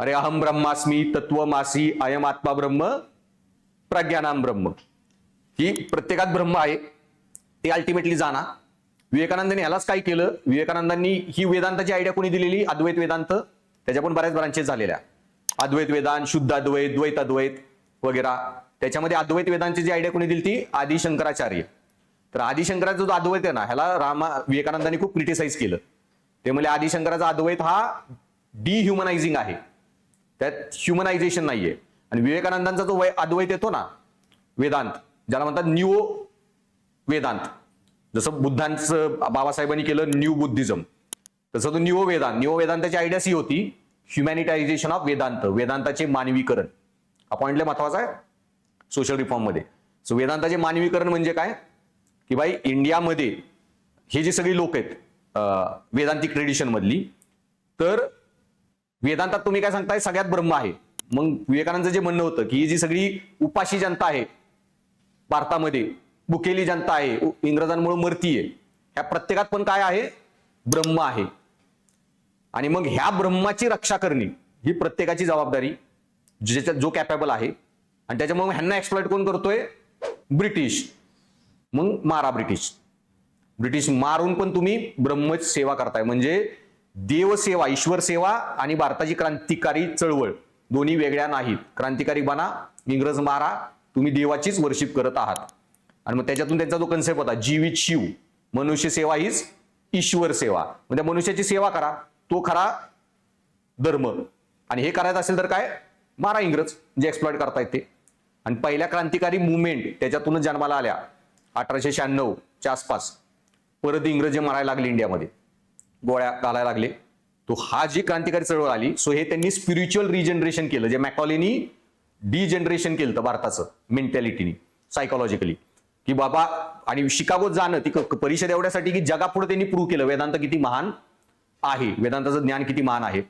अरे अहम ब्रह्मास्मी तत्वमासी अयम आत्मा ब्रह्म प्रज्ञानाम ब्रह्म. ही प्रत्येकात ब्रह्म आहे. ते अल्टिमेटली जाणा विवेकानंदांनी ह्यालाच काय केलं? विवेकानंदांनी ही वेदांताची आयडिया कोणी दिलेली? अद्वैत वेदांत. त्याच्या पण बऱ्याच ब्रांचेस झालेल्या. अद्वैत वेदांत शुद्ध अद्वैत द्वैत अद्वैत वगैरे. त्याच्यामध्ये अद्वैत वेदांची जी आयडिया कोणी दिली ती? आदिशंकराचार्य. तर आदिशंकराचा जो अद्वैत आहे ना ह्याला रामा विवेकानंदांनी खूप क्रिटिसाइज केलं. ते म्हणजे आदिशंकराचा अद्वैत हा डिह्युमनायझिंग आहे. त्यात ह्युमनायझेशन नाहीये. आणि विवेकानंदांचा जो वय अद्वैत येतो ना वेदांत ज्याला म्हणतात न्यू वेदांत. जसं बुद्धांचं बाबासाहेबांनी केलं न्यू बुद्धिझम. तसं तो न्यू वेदांत. न्यू वेदांताची आयडियाच ही होती ह्युमॅनिटायझेशन ऑफ वेदांत. वेदांताचे मानवीकरण. हा पॉइंटला महत्त्वाचा आहे सोशल रिफॉर्ममध्ये सो वेदांताचे मानवीकरण म्हणजे काय? की भाई इंडियामध्ये हे जे सगळी लोक आहेत वेदांतिक ट्रेडिशनमधली तर वेदांतात तुम्ही काय सांगताय? सगळ्यात ब्रह्म आहे. मग विवेकानंद जे म्हणणं होतं की ही जी सगळी उपाशी जनता आहे भारतामध्ये बुकेली जनता आहे इंग्रजांमुळे मरतीये ह्या प्रत्येकात पण काय आहे? ब्रह्म आहे. आणि मग ह्या ब्रह्माची रक्षा करणे ही प्रत्येकाची जबाबदारी ज्याच्यात जो कॅपेबल आहे. आणि त्याच्यामुळे ह्यांना एक्सप्लॉइट कोण करतोय? ब्रिटिश. मग मारा ब्रिटिश. ब्रिटिश मारून पण तुम्ही ब्रह्मच सेवा करताय. म्हणजे देवसेवा ईश्वर सेवा आणि भारताची क्रांतिकारी चळवळ. दोन्ही वेगळ्या नाहीत. क्रांतिकारी बना इंग्रज मारा तुम्ही देवाचीच वर्षिप करत आहात. आणि मग त्याच्यातून त्यांचा जो कन्सेप्ट होता जीवित शिव. मनुष्य सेवा हीच ईश्वर सेवा. म्हणजे मनुष्याची सेवा करा. तो खरा धर्म. आणि हे करायचं असेल तर काय? मारा इंग्रज. जे एक्सप्लॉइट करता ते. आणि पहिल्या क्रांतिकारी मुवमेंट त्याच्यातूनच जन्माला आल्या. अठराशे शहाण्णवच्या आसपास. परत इंग्रजी मारायला लागले इंडियामध्ये. गोळ्या घालायला लागले. तो हा जी क्रांतिकारी चळवळ आली सो हे त्यांनी स्पिरिच्युअल रिजनरेशन केलं जे मॅकॉलेनी डिजनरेशन केलं होतं भारताचं मेंटॅलिटीनी सायकोलॉजिकली की बाबा आणि शिकागोत जाणं ती क- परिषद एवढ्यासाठी की जगापुढे त्यांनी प्रूव्ह केलं वेदांत किती महान आहे वेदांताचं ज्ञान किती महान आहे.